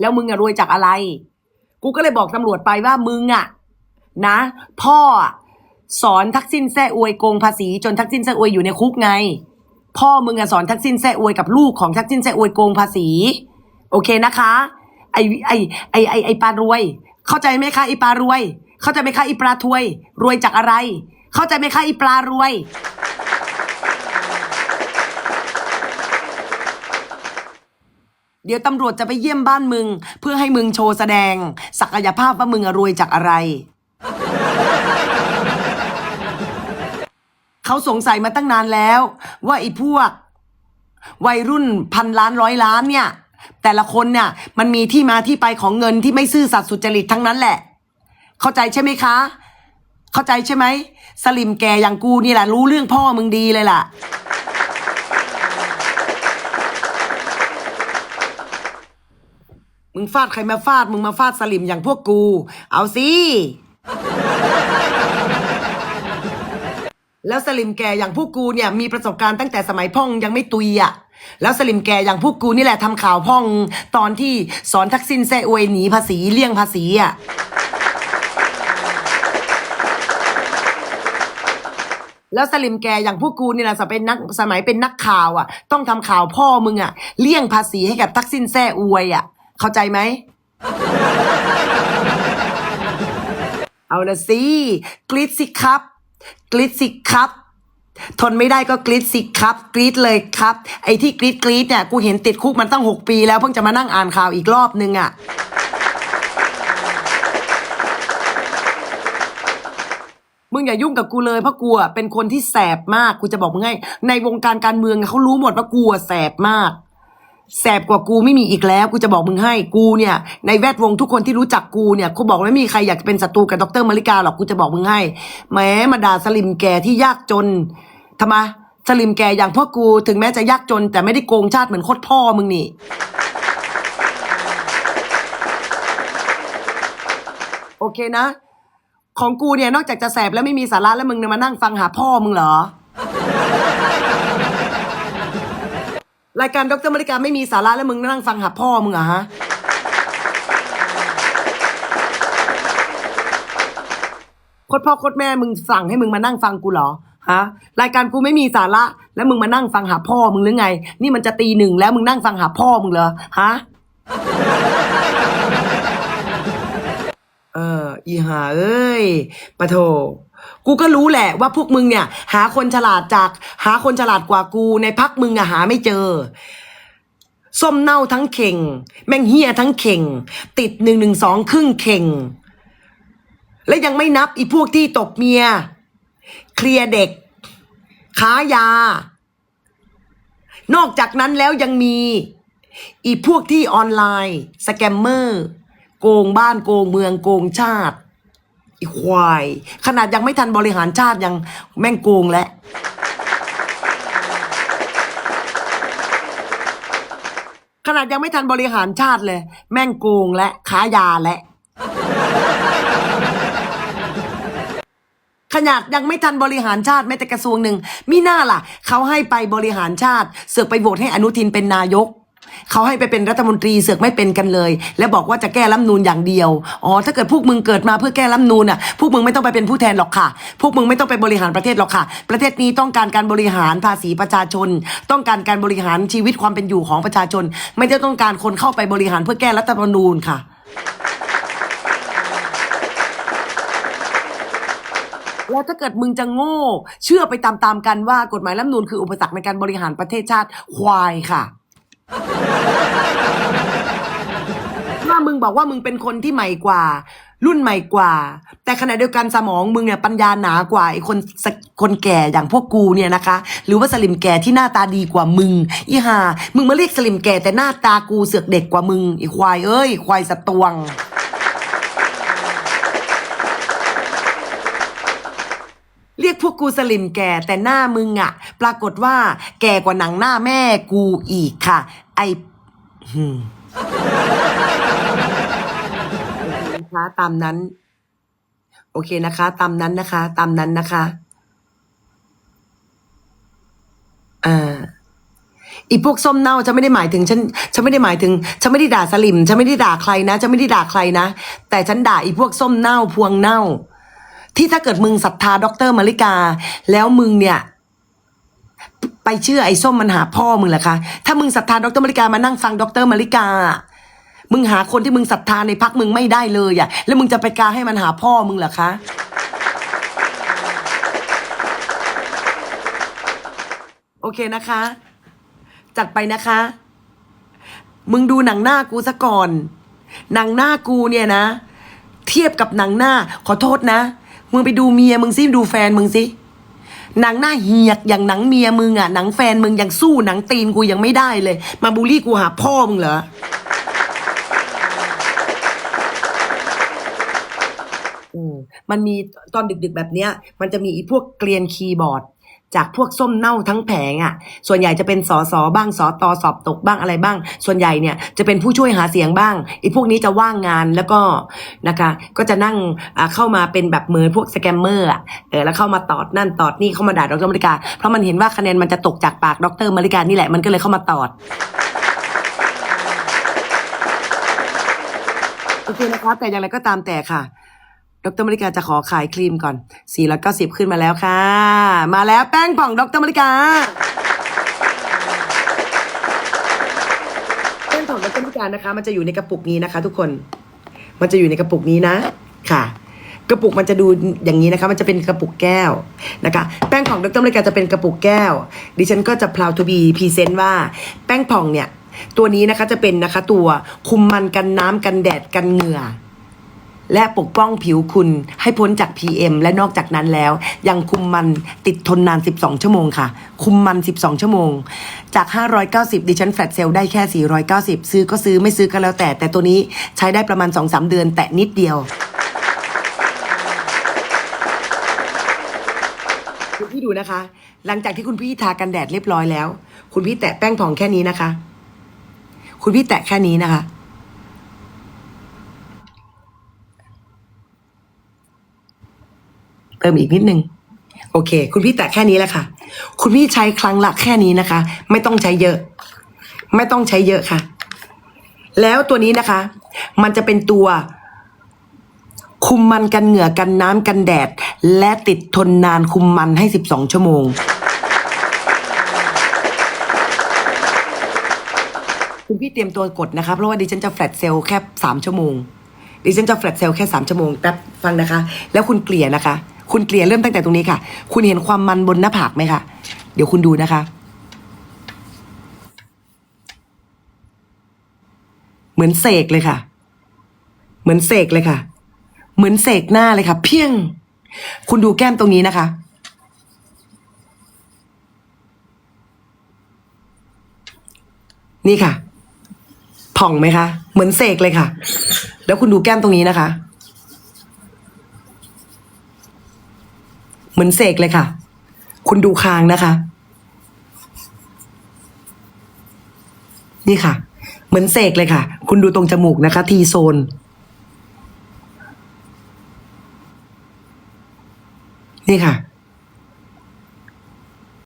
แล้วมึงอะรวยจากอะไร กูก็เลยบอกตำรวจไปว่ามึงอะนะ พ่อสอนทักษิณแซ่อวยโกงภาษีจนทักษิณแซ่อวยอยู่ในคุกไง พ่อมึงอะสอนทักษิณแซ่อวยกับลูกของทักษิณแซ่อวยโกงภาษี โอเคนะคะ ไอไอไอไอไอปลารวย เข้าใจไหมคะไอปลารวย เข้าใจไหมคะไอปลาทวย รวยจากอะไร เข้าใจไหมคะไอปลารวย ดี๋ยวตำรวจจะไปเยี่ยมบ้านมึง เพื่อให้มึงโชว์แสดง ศักยภาพว่ามึงรวยจากอะไร เขาสงสัยมาตั้งนานแล้ว ว่าไอ้พวก วัยรุ่นพันล้านร้อยล้านเนี่ย แต่ละคนเนี่ยมันมีที่มาที่ไปของเงินที่ไม่ซื่อสัตย์สุจริตทั้งนั้นแหละ เข้าใจใช่ไหมคะ เข้าใจใช่ไหมสลิมแกอย่างกูนี่แหละรู้เรื่องพ่อมึงดีเลยล่ะ มึงฟาดใครมาฟาด มึงมาฟาดสลิมอย่างพวกกู เอาสิ แล้วสลิมแกอย่างพวกกูเนี่ยมีประสบการณ์ตั้งแต่สมัยพ่องยังไม่ตุยอะ่ะ แล้วสลิมแกอย่างพวกกูนี่แหละทำข่าวพ่อง ตอนที่สอนทักษิณแซ่อวยหนีภาษีเลี่ยงภาษีอะ่ะแล้วสลิมแกอย่างพวกกูนี่แหละสมัยเป็นนักสมัยเป็นนักข่าวอะ ต้องทำข่าวพ่อมึงอะ เลี่ยงภาษีให้กับทักษิณแซ่อวยอะ เข้าใจไหม เอาละสิกรีดสิครับ กรีดสิครับ ทนไม่ได้ก็กรีดสิครับ กรีดเลยครับ ไอ้ที่กรีดกรีดเนี่ยกูเห็นติดคุกมันตั้งหกปีแล้วเพิ่งจะมานั่งอ่านข่าวอีกรอบนึงอะมึงอย่ายุ่งกับกูเลยเพราะกูเป็นคนที่แสบมากกูจะบอกมึงให้ในวงการการเมืองเขารู้หมดว่ากูแสบมาก แสบกว่ากูไม่มีอีกแล้ว กูจะบอกมึงให้กูเนี่ย ในแวดวงทุกคนที่รู้จักกูเนี่ยกูบอกไม่มีใครอยากจะเป็นศัตรูกับดรมาริกาหรอกกูจะบอกมึงให้แม้มาด่าสลิมแกที่ยากจนทำไมสลิมแกอย่างพวกกูถึงแม้จะยากจน แต่ไม่ได้โกงชาติเหมือนโคตรพ่อมึงนี่โอเคนะ ของกูเนี่ยนอกจากจะแสบแล้วไม่มีสาระแล้วมึงเนี่ยมานั่งฟังหาพ่อมึงเหรอ รายการดรมริกาไม่มีสาระแล้วมึงนั่งฟังหาพ่อมึงเหรอฮะ โคตรพ่อโคตรแม่มึงสั่งให้มึงมานั่งฟังกูเหรอ ฮะ รายการกูไม่มีสาระ แล้วมึงมานั่งฟังหาพ่อมึงหรือไง นี่มันจะตีหนึ่งแล้วมึงนั่งฟังหาพ่อมึงเหรอ ฮะ เออ อีหาเอ้ยปะโถ กูก็รู้แหละว่าพวกมึงเนี่ย หาคนฉลาดจาก หาคนฉลาดกว่ากูในพักมึงอะหาไม่เจอ ส้มเน่าทั้งเข่ง แม่งเฮียทั้งเข่ง ติดหนึ่งหนึ่งสองครึ่งเข่ง และยังไม่นับอีพวกที่ตบเมีย เคลียร์เด็กค้ายา นอกจากนั้นแล้วยังมี อีพวกที่ออนไลน์ สแกมเมอร์ โกงบ้านโกงเมืองโกงชาติอีควาย ขนาดยังไม่ทันบริหารชาติยังแม่งโกงแล้วขนาดยังไม่ทันบริหารชาติเลย แม่งโกงและค้ายาและขนาดยังไม่ทันบริหารชาติแม้แต่กระทรวงหนึ่งมิน่าล่ะ เขาให้ไปบริหารชาติ เสือกไปโหวตให้อนุทินเป็นนายก เขาให้ไปเป็นรัฐมนตรีเสือกไม่เป็นกันเลย และบอกว่าจะแก้รัฐธรรมนูนอย่างเดียว อ๋อ ถ้าเกิดพวกมึงเกิดมาเพื่อแก้รัฐธรรมนูนอะ พวกมึงไม่ต้องไปเป็นผู้แทนหรอกค่ะ พวกมึงไม่ต้องไปบริหารประเทศหรอกค่ะ ประเทศนี้ต้องการการบริหารภาษีประชาชน ต้องการการบริหารชีวิตความเป็นอยู่ของประชาชน ไม่ได้ต้องการคนเข้าไปบริหารเพื่อแก้รัฐธรรมนูญค่ะแล้วถ้าเกิดมึงจะโง่ เชื่อไปตามๆกันว่ากฎหมายรัฐมนูญคืออุปสรรคในการบริหารประเทศชาติควายค่ะ ถ้ามึงบอกว่ามึงเป็นคนที่ใหม่กว่า รุ่นใหม่กว่า แต่ขณะเดียวกันสมองมึงเนี่ยปัญญาหนากว่าไอ้คนสคนแก่อย่างพวกกูเนี่ยนะคะ หรือว่าสลิมแก่ที่หน้าตาดีกว่ามึงอีห่ามึงมาเรียกสลิมแก่แต่หน้าตากูเสือกเด็กกว่ามึงไอีควายเอ้ยควายสตวงเรียกพวกกูสลิมแก่แต่หน้ามึงอะปรากฏว่าแก่กว่าหนังหน้าแม่กูอีกค่ะ ไอ นะคะตามนั้น โอเคนะคะ ตามนั้นนะคะ ตามนั้นนะคะอ่าอีพวกส้มเน่าฉันไม่ได้หมายถึงฉันฉันไม่ได้หมายถึงฉันไม่ได้ด่าสลิมฉันไม่ได้ด่าใครนะฉันไม่ได้ด่าใครนะ แต่ฉันด่าอีพวกส้มเน่าพวงเน่า ที่ถ้าเกิดมึงศรัทธาด็อกเตอร์มาริกา แล้วมึงเนี่ย เชื่อไอ้ส้มมันหาพ่อมึงเหรอคะ ถ้ามึงศรัทธาดรมาริกามานั่งฟังดรมาริกา มึงหาคนที่มึงศรัทธาในพักมึงไม่ได้เลยอะแล้วมึงจะไปกาให้มันหาพ่อมึงเหรอคะโอเคนะคะ จัดไปนะคะ มึงดูหนังหน้ากูซะก่อน หนังหน้ากูเนี่ยนะ เทียบกับหนังหน้า ขอโทษนะ มึงไปดูเมียมึงสิดูแฟนมึงสิ หนังหน้าเหียกอย่างหนังเมียมึงอะหนังแฟนมึงยังสู้หนังตีนกูยังไม่ได้เลย มาบูลลี่กูหาพ่อมึงเหรออืมมันมีตอนดึกๆแบบเนี้ย มันจะมีอีพวกเกลียนคีย์บอร์ด จากพวกส้มเน่าทั้งแผงอะ่ะ ส่วนใหญ่จะเป็นสอสอบ้างสอตอสอบตกบ้างอะไรบ้าง ส่วนใหญ่เนี่ยจะเป็นผู้ช่วยหาเสียงบ้างอีพวกนี้จะว่างงานแล้วก็นะคะ ก็จะนั่งเข้ามาเป็นแบบเหมือนพวกสแกมเมอร์อะเออแล้วเข้ามาตอดนั่นตอดนี่เข้ามาด่าดรมาริกา เพราะมันเห็นว่าคะแนนมันจะตกจากปากดรมาริกานี่แหละมันก็เลยเข้ามาตอดโอเคนะคะแต่อย่างไรก็ตามแต่ค่ะ ดรมริกาจะขอขายครีมก่อน 490 ขึ้นมาแล้วค่ะ มาแล้วแป้งผ่องดรมริกา แป้งผ่องดรมริกานะคะ มันจะอยู่ในกระปุกนี้นะคะ ทุกคน มันจะอยู่ในกระปุกนี้นะ ค่ะ กระปุกมันจะดูอย่างนี้นะคะ มันจะเป็นกระปุกแก้วนะคะ แป้งผ่องดรมริกาจะเป็นกระปุกแก้ว ดิฉันก็จะ proud to be present ว่าแป้งผ่องเนี่ย ตัวนี้นะคะจะเป็นนะคะตัวคุมมันกันน้ำกันแดดกันเหงื่อ และปกป้องผิวคุณให้พ้นจาก PM และนอกจากนั้นแล้ว ยังคุมมันติดทนนาน 12 ชั่วโมงค่ะ คุมมัน 12 ชั่วโมง จาก 590 ดิฉันแฟลตเซลได้แค่ 490 ซื้อก็ซื้อไม่ซื้อก็แล้วแต่ แต่ตัวนี้ใช้ได้ประมาณ 2-3 เดือน แต่นิดเดียวคุณพี่ดูนะคะ หลังจากที่คุณพี่ทากันแดดเรียบร้อยแล้ว คุณพี่แตะแป้งผ่องแค่นี้นะคะ คุณพี่แตะแค่นี้นะคะ เติมอีกนิดนึง โอเค คุณพี่แตะแค่นี้แหละค่ะ คุณพี่ใช้ครั้งละแค่นี้นะคะ ไม่ต้องใช้เยอะ ไม่ต้องใช้เยอะค่ะ แล้วตัวนี้นะคะ มันจะเป็นตัวคุมมันกันเหงื่อกันน้ำกันแดด และติดทนนานคุมมันให้ 12 ชั่วโมง คุณพี่เตรียมตัวกดนะคะ เพราะว่าดิฉันจะแฟลตเซลล์แค่สามชั่วโมง ดิฉันจะแฟลตเซลล์แค่สามชั่วโมงแป๊บฟังนะคะ แล้วคุณเกลี่ยนะคะ คุณเกลี่ยเริ่มตั้งแต่ตรงนี้ค่ะ คุณเห็นความมันบนหน้าผากไหมคะ เดี๋ยวคุณดูนะคะ เหมือนเสกเลยค่ะ เหมือนเสกเลยค่ะ เหมือนเสกหน้าเลยค่ะ เพียง คุณดูแก้มตรงนี้นะคะนี่ค่ะ ผ่องไหมคะ เหมือนเสกเลยค่ะ แล้วคุณดูแก้มตรงนี้นะคะ เหมือนเสกเลยค่ะ คุณดูคางนะคะ นี่ค่ะ เหมือนเสกเลยค่ะ คุณดูตรงจมูกนะคะ ทีโซน นี่ค่ะ